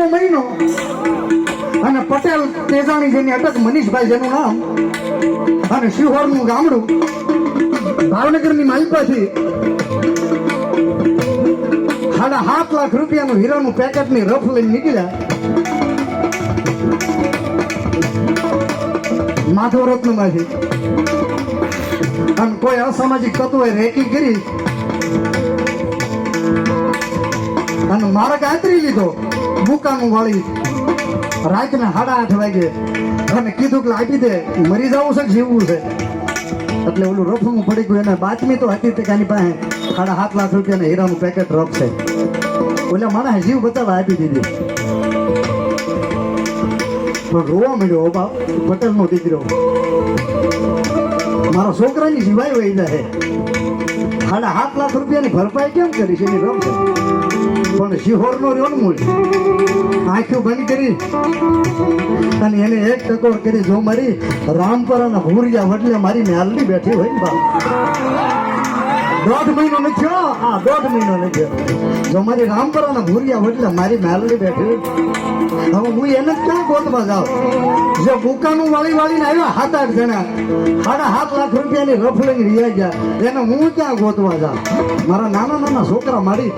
ભાદરવો મહિનો. અને પટેલ તેજાણી જેની અટક મનીષભાઈ જેનું નામ અને શિહોરનું ગામડું ભાવનગરની માલિકાથી સાડા સાત લાખ રૂપિયાનું હીરાનું પેકેટની રફ લઈને નીકળ્યા. માધવ રત્નમાંથી અને કોઈ અસામાજિક તત્વોએ રેકી કરી અને મારે આતરી લીધો બુકાનું વાળી રાતના સાડા આઠ વાગે અને કીધું કે આપી દે મરી જવું છે જીવવું છે એટલે ઓલું રફનું પડી ગયું એને બાતમી તો હતી તે કાની પાસે સાડા સાત લાખ રૂપિયાના હીરાનું પેકેટ રફ છે ઓલે માણસે જીવ બતાવવા આપી દીધી પણ રોવા મળ્યો બાપ પટેલનો દીકરો મારા છોકરાની જીવાય વહી જાય સાડા સાત લાખ રૂપિયાની ભરપાઈ કેમ કરી છે એની રમ છે પણ શિહોરનો રહ્યો ને મૂળ આંખો બંધ કરી અને એને એક ટકોર કરી જો મારી રામપરાના ભૂરિયા વડલે મારી મેલની બેઠી હોય ને બાપ. દોઢ મહિનો નથી થયો હા, દોઢ મહિનો નથી. જો મારી રામપરાના ભૂરિયા વડલે મારી મેલની બેઠી હવે હું એને ક્યાં ગોતમાં જાઉં? જો બુકાનું વાળી વાળીને આવ્યા સાત આઠ જણા. સાડા સાત લાખ રૂપિયાની રફ લઈને રહ્યા ગયા. એને હું ક્યાં ગોતવા જાઉં? મારા નાના નાના છોકરા મારી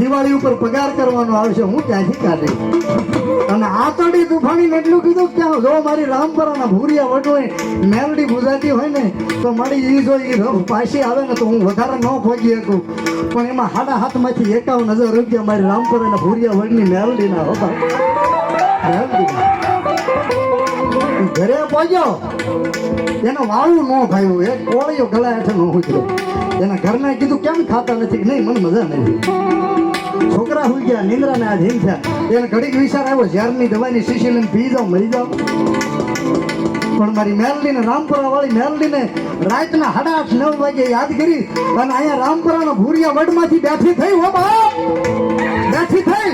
દિવાળી ઉપર પગાર કરવાનો આવશે, હું ત્યાંથી કાઢી અને આતડી તડી તુફાની એટલું કીધું કે જો મારી રામપરાના ભૂરિયા વડોય મેલડી બુજાતી હોય ને, તો મારી એ જો એ રફ પાછી આવે ને તો હું વધારે ન ખોજી શકું. પણ એમાં સાડા હાથમાંથી એકાવન હજાર રૂપિયા મારી રામપરાના ભૂરિયા વડની મેલડીના હતા. મેલડીના. ઘરે પહોંચ્યો. એને વાળું ન ખાયું એક કોળીઓ ગળા હેઠે ન ઉતર્યો. એના ઘરને કીધું, કેમ ખાતા નથી? નહીં, મને મજા નથી. છોકરા હોઈ ગયા, નિંદ્રાને આ હિંગ થયા. એને ઘડીક વિચાર આવ્યો ઝેરની દવાની શીશી લઈને પી જાઓ મરી જાઓ પણ મારી મેલડીને રામપુરા વાળી મેલડીને રાતના સાડા આઠ, નવ વાગે યાદ કરી અને અહીંયા રામપુરાના ભૂરિયા વડમાંથી બેઠી થઈ, હો બાપ! બેઠી થઈ.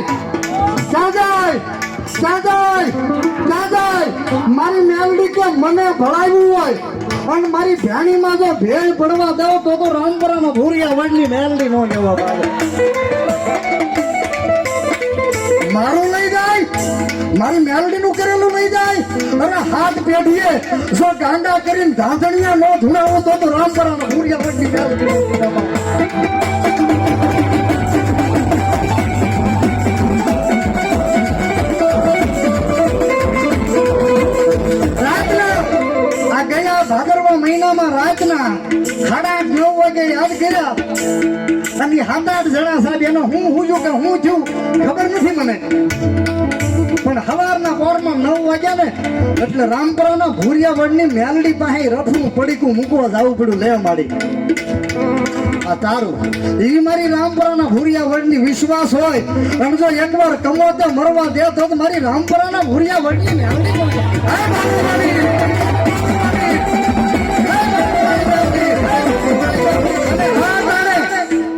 ક્યાં ક્યાં જાય મારી મેલડી કે મને ભળાવ્યું હોય, પણ મારી ભેણીમાં જો ભેળ પડવા દો તો તો રામપુરાના ભૂરિયા વડની મેલડી નો લેવા પાડે મારું લઈ જાય. મારી મેલડીનું કરેલું લઈ જાય. અરે હાથ પેઢીએ, જો ગાંડા કરીને ધાંધણિયા નો ધુણાવો તો તો રામપરાનો ભૂરિયા વડની મેલડી ગયા ભાદરવા મહિનામાં રાતના સાડા નવ વાગે યાદ કર્યા. અને સાત આઠ જણા સાહેબ, એનો હું હું છું કે હું છું, ખબર નથી મને. પણ સવારના પોરમાં નવ વાગ્યા ને, એટલે રામપરાના ભૂરિયા વડની મેલડી પાસે રથનું પડીકું મૂકવા જવું પડ્યું, લેવા માંડી. આ તારું. એ મારી રામપરાના ભૂરિયા વડની વિશ્વાસ હોય. અને જો એકવાર કમો મરવા દે તો મારી રામપરાના ભૂરિયા વડની મેલડી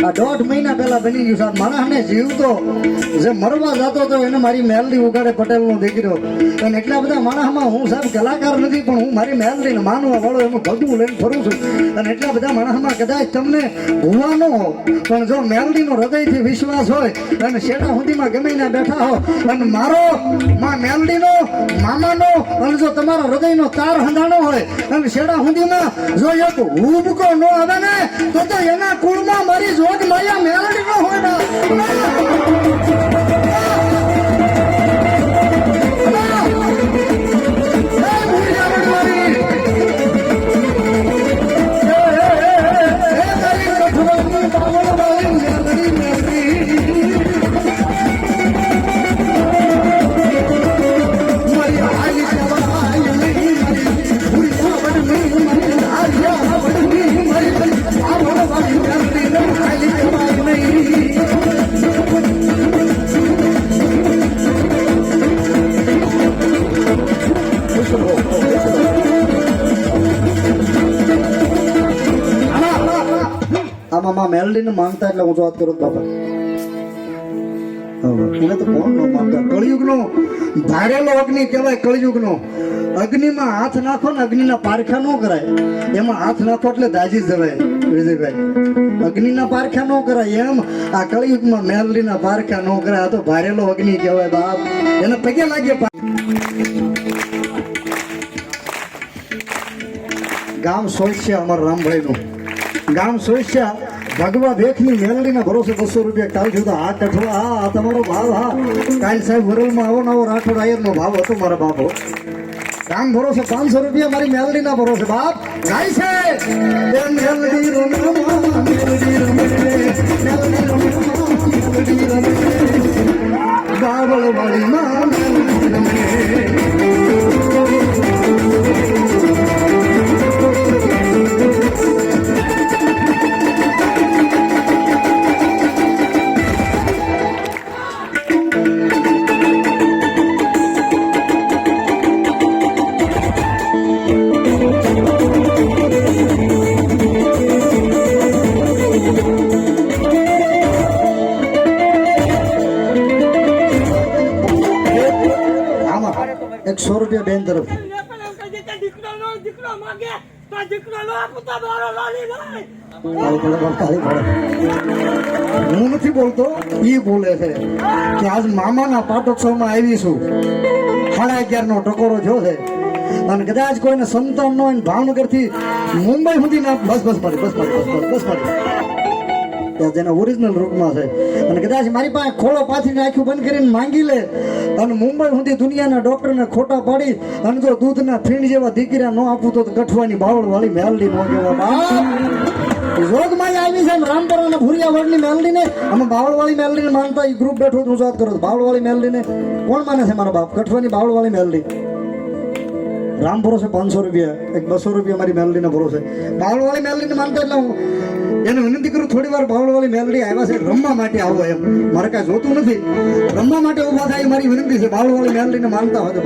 આ દોઢ મહિના પહેલા બની ગયું સાહેબ માણસને જીવતો જે મરવા જતો હતો, એને મારી મેલડી ઉગાડે પટેલનો દીકરો. અને એટલા બધા માણસમાં હું સાહેબ કલાકાર નથી, પણ હું મારી મેલડીને માનવા વાળો એનું ભગવું લઈને ફરું છું. અને એટલા બધા માણસમાં કદાચ તમને ભૂવાનો હો પણ જો મેલડીનો હૃદયથી વિશ્વાસ હોય, અને શેડા સુધીમાં ગમે ને બેઠા હો, અને મારો, માં મેલડીનો, મામાનો, અને જો તમારો હૃદયનો તાર હંધાણો હોય, અને શેડા સુધીમાં જો એક હુબકો ન આવે ને, તો એના કુળમાં મારી ન હોય ને. હું જો વાત કરું બાપા. એને તો કોણ ન માનતા? કળિયુગનો, ધારેલો અગ્નિ કહેવાય કળિયુગનો. અગ્નિમાં હાથ નાખો ને અગ્નિના પારખા ન કરાય. એમાં હાથ નાખો એટલે દાજી જવાય વિજયભાઈ અગ્નિના પારખા ન કરાય, એમ આ કળિયુગમાં મેલરીના પારખા ન કરાય. આ તો ભારેલો અગ્નિ કહેવાય, બાપ. એને પગે લાગે ગામ સોયસ્યા, અમારા રામભાઈનું. ગામ સોયસ્યા ભગવા દેખની મેલડીના ભરોસે બસો રૂપિયા કાલ થયું આ કઠવા હા આ તમારો ભાવ હા કાલ સાહેબ વરલમાં આવો નવો રાઠોડ આયરનો ભાવ હતો મારા બાપો. કામ ભરોસે પાંચસો રૂપિયા મારી મેલડીના ભરોસે. બાપ ગાય છે મેલડી રમવા, મેલડી રમે, મેલડી રમે. પડે પડે. હું નથી બોલતો ઈ બોલે છે કે આજ મામાના પાટોત્સવમાં આવી છું સાડા અગિયાર નો ટકોરો જો છે અને કદાચ કોઈને સંતાન નો ભાવનગરથી મુંબઈ સુધી ના બસ બસ મારી બસ મારી બસ મારી બસ મારી ત્યાં જેના ઓરિજિનલ રૂપમાં છે. અને કદાચ મારી પાસે ખોળો પાથરીને આખું બંધ કરીને માંગી લે, અને મુંબઈ સુધી દુનિયાના ડોક્ટરને ખોટા પાડી, અને જો દૂધના ફીણ જેવા દીકરા ન આપું તો કઠવાની બાવળ વાળી મેલડી ન આવી છે રામપર અને ભૂરિયા વડની મેલડીને. અમે બાવળવાળી મેલડીને માનતા એ ગ્રુપ બેઠું હું વાત કરું. બાવળવાળી મેલડીને કોણ માને છે મારા બાપ? ગઠવાની બાવળવાળી મેલડી. રામ ભરોસે પાંચસો રૂપિયા, એક બસો રૂપિયા મારી મેલડીને ભરોસે. બાવળવાળી મેલડીને માનતા એટલે હું એને વિનંતી કરું, થોડી વાર બાવળવાળી મેલડી આવ્યા છે, રમવા માટે આવો એમ. મારે કાંઈ જોતું નથી. રમવા માટે ઊભા થાય મારી વિનંતી છે. બાવળવાળી મેલડીને માનતા હોય તો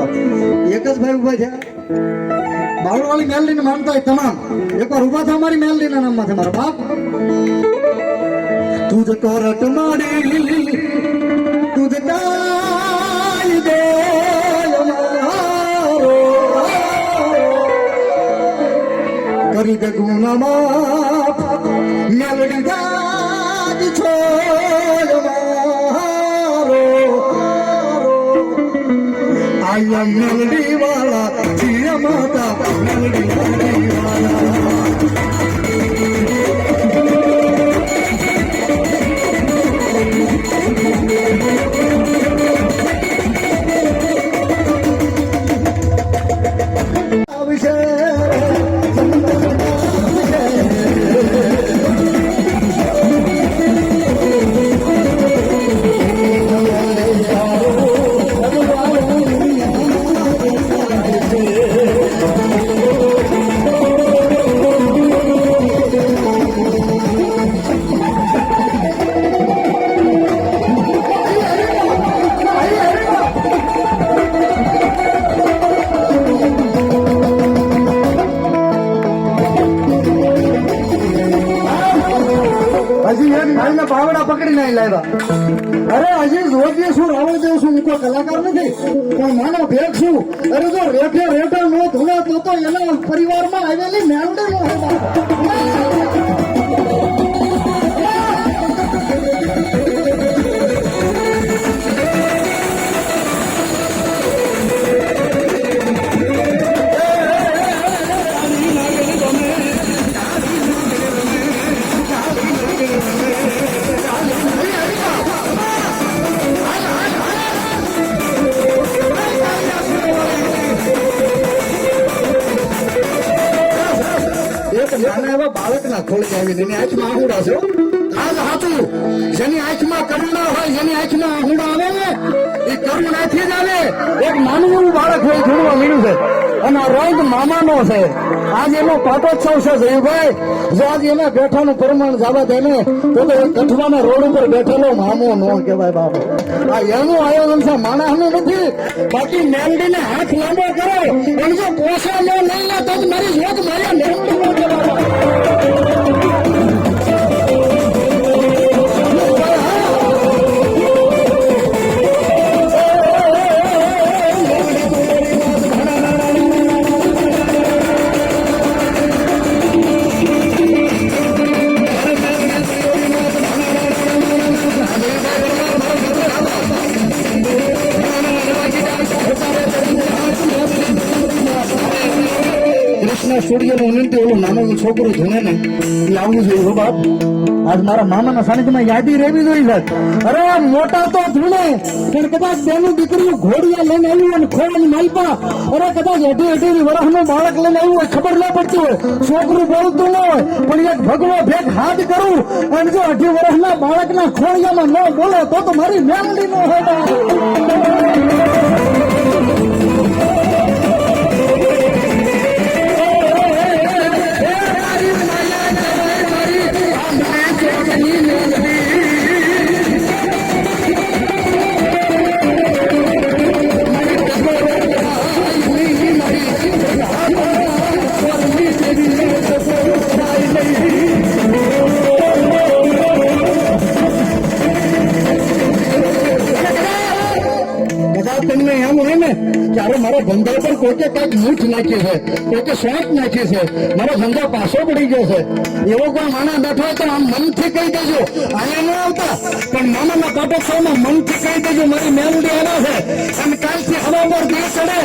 એક જ ભાઈ ઊભા થયા. બાવળવાળી મેલડીને માનતા હોય તમામ. એકવાર ઊભા થા મારી મેલડીના નામમાં છે મારા બાપ. તુજ કોરટ મારી તુજ કાય દે કરી દે ગુના માફ મેલડી દાદ છોડ મારો આયા મેલડી વાળા જીયા માતા મેલડી હજી એક ભાઈને પાવડા પકડી નહીં લાવ્યા. અરે હજી રોજે શું રાવણ દેવ છું હું કોઈ કલાકાર નથી? પણ માનો ભેગ છું અરે જો રેઠે રેઠે નો ધોળા તો તો એના પરિવારમાં આવેલી મેલડી નો એવા બાળકના આવી એની આંખમાં આહુડા છે. આજ હાથું. જેની આંખમાં કરુણા હોય, જેની આંખમાં આહુડા આવે, એ કરુણાથી જ આવે. એક નાનું એવું બાળક હોય જોડવા મળ્યું છે. અને આ રંગ મામાનો છે. આજ એનો પાટોત્સવ છે, જયભાઈ. જો આજ એના બેઠાનું પ્રમાણ જવા દે ને, તો કઠવાના રોડ ઉપર બેઠેલો મામો નો કહેવાય બાપ. આ એનું આયોજન છે, માણસનું નથી. બાકી મેલડીને હાથ લાંબો કરો. એમ જો પોસા ન લઈ તો મારી જોત મારી મેલડી નાનું ધૂણે ને એ આવવું આજ મારા મામાના સાનિધ્યમાં યાદી રહેવી જોઈએ સાહેબ. અરે, મોટા તો ધૂણે, પણ કદાચ બેનું દીકરીનું ઘોડિયા લઈને આવ્યું અને ખોવાની માલપા. અરે, કદાચ અઢી અઢી વર્ષનું બાળક લઈને આવ્યું હોય, ખબર ના પડતી હોય. છોકરું બોલતું ન હોય, પણ એક ભગવો ભેગ હાથ કરું અને જો અઢી વર્ષના બાળકના ખોડિયામાં ન બોલે, તો તો મારી મેમડી ન હોય તમને એમ હોય ને ત્યારે મારા ધંધા પર કોઈકે કંઈક મૂઠ નાખી છે કોઈકે શ્વાસ નાખી છે, મારો ધંધો પાછો પડી ગયો છે. એવો કોઈ માણસ બેઠો તો આમ મનથી કહી દેજો, અહીંયા ન આવતા, પણ મામાના પાટોત્સવમાં મનથી કહી દેજો, મારી મેલડી એના છે. અને કાલથી હવા પર બે ચડે.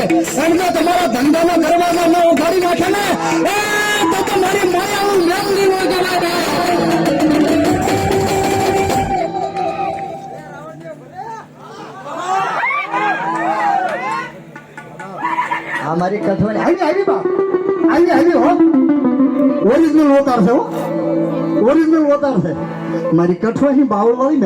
એમ જો તમારા ધંધાના દરવાજા ન ઉઘાડી નાખે ને. મારી કથવાની આવી આવી, બા. આવી આવી, હો. ઓરિજિનલ ઓતાર છે, હો. ઓરિજિનલ ઓતાર છે. મારી કઠવાની બાવળ વાળી